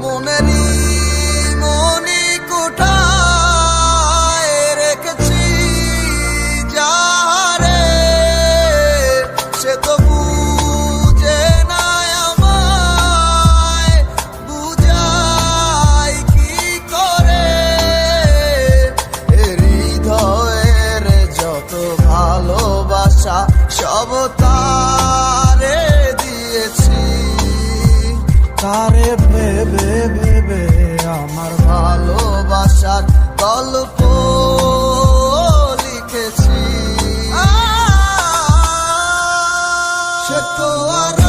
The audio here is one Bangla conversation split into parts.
মনেরই মনি কোঠায় সে তো বুঝে করে? হৃদয়ের যত ভালোবাসা সব তারে ভেবে ভেবে আমার ভালোবাসার গল্প লিখেছি। সে তো আর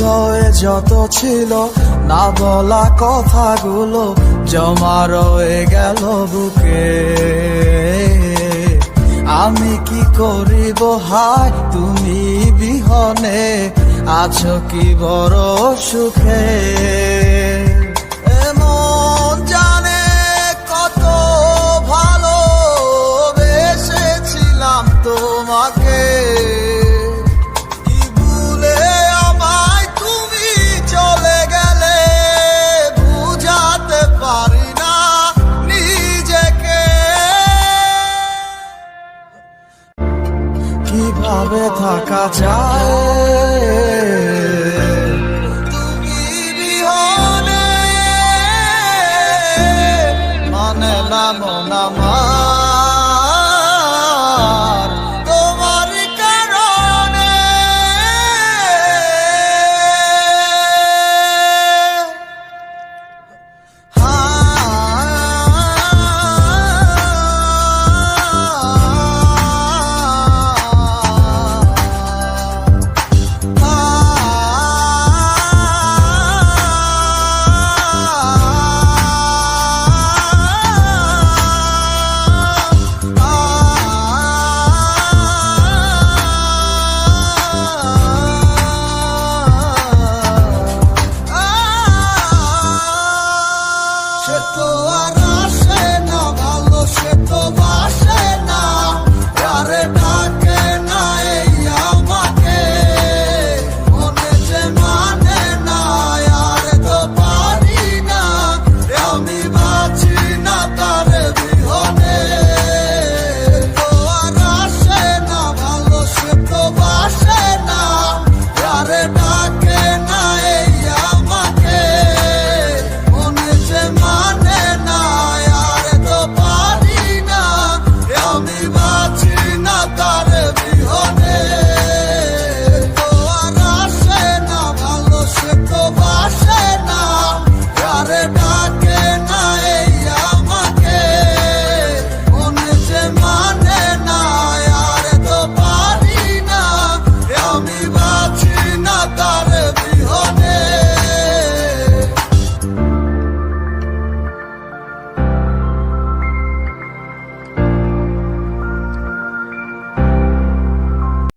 হৃদয়ে যত ছিল, না বলা কথাগুলো জমা রয়ে গেল বুকে। আমি কি করিব? হায়, তুমি বিহনে আছো কি বড় সুখে? কীভাবে থাকা যায়। মানে না